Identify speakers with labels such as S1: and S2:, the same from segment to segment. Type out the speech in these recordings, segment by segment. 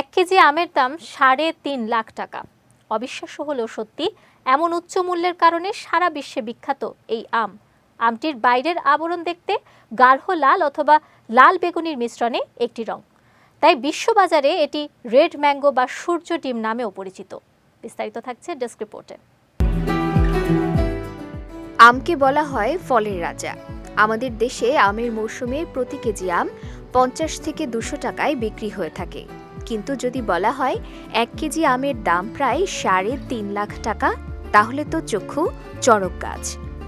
S1: এক কেজি আমের দাম সাড়ে তিন লাখ টাকা। অবিশ্বাস্য হলেও সত্যি, এমন উচ্চ মূল্যের কারণে সারা বিশ্বে বিখ্যাত এই আম। আমটির বাইরের আবরণ দেখতে গাঢ় লাল অথবা লাল বেগুনির মিশ্রণে একটি রং। তাই বিশ্ববাজারে এটি রেড ম্যাঙ্গো বা সূর্য ডিম নামেও পরিচিত। বিস্তারিত থাকছে ডেস্ক রিপোর্টে।
S2: আমকে বলা হয় ফলের রাজা। আমাদের দেশে আমের মৌসুমে প্রতি কেজি আম পঞ্চাশ থেকে দুশো টাকায় বিক্রি হয়ে থাকে। কিন্তু যদি বলা হয় এক কেজি আমের দাম প্রায় সাড়ে তিন লাখ টাকা, তাহলে তো চক্ষু চড়ক গাছ।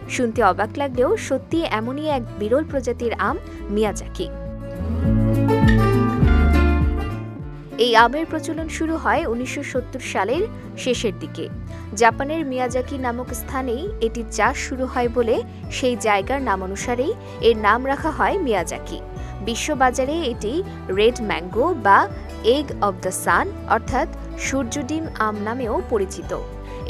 S2: শুনতে অবাক লাগলেও সত্যি এমনই এক বিরল প্রজাতির আম মিয়াজাকি। এই আমের প্রচলন শুরু হয় উনিশশো সত্তর সালের শেষের দিকে। জাপানের মিয়াজাকি নামক স্থানেই এটি চাষ শুরু হয় বলে সেই জায়গার নাম অনুসারেই এর নাম রাখা হয় মিয়াজাকি। বিশ্ববাজারে এটি রেড ম্যাঙ্গো বা এগ অব দ্য সান, অর্থাৎ সূর্য ডিম আম নামেও পরিচিত।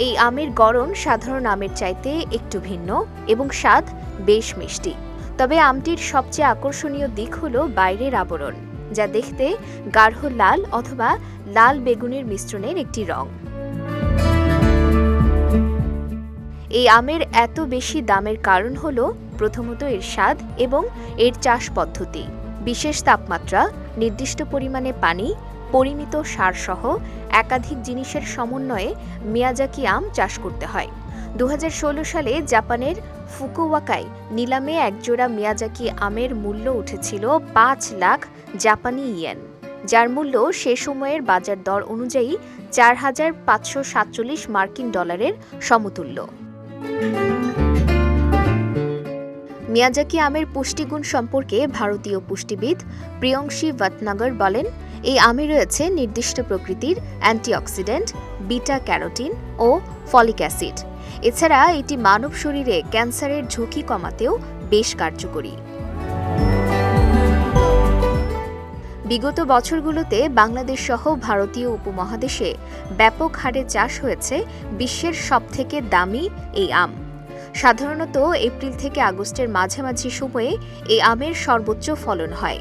S2: এই আমের গড়ন সাধারণ আমের চাইতে একটু ভিন্ন এবং স্বাদ বেশ মিষ্টি। তবে আমটির সবচেয়ে আকর্ষণীয় দিক হল বাইরের আবরণ, যা দেখতে গাঢ় লাল অথবা লাল বেগুনের মিশ্রণের একটি রং। এই আমের এত বেশি দামের কারণ হল প্রথমত এর স্বাদ এবং এর চাষ পদ্ধতি। বিশেষ তাপমাত্রা, নির্দিষ্ট পরিমাণে পানি পরিমিত সারসহ একাধিক জিনিসের সমন্বয়ে মিয়াজাকি আম চাষ করতে হয়। দু হাজার ষোলো সালে জাপানের ফুকুওয়াকায় নিলামে একজোড়া মিয়াজাকি আমের মূল্য উঠেছিল পাঁচ লাখ জাপানি ইয়েন, যার মূল্য সে সময়ের বাজার দর অনুযায়ী চার হাজার পাঁচশো সাতচল্লিশ মার্কিন ডলারের সমতুল্য। মিয়াজাকি আমের পুষ্টিগুণ সম্পর্কে ভারতীয় পুষ্টিবিদ প্রিয়ংশী ভটনাগর বলেন এই আমে রয়েছে নির্দিষ্ট প্রকৃতির অ্যান্টিঅক্সিডেন্ট বিটা ক্যারোটিন ও ফলিক অ্যাসিড। এছাড়া এটি মানব শরীরে ক্যান্সারের ঝুঁকি কমাতেও বেশ কার্যকরী। বিগত বছরগুলোতে বাংলাদেশ সহ ভারতীয় উপমহাদেশে ব্যাপক হারে চাষ হয়েছে বিশ্বের সবথেকে দামি এই আম। সাধারণত এপ্রিল থেকে আগস্টের মাঝামাঝি সময়ে এই আমের সর্বোচ্চ ফলন হয়।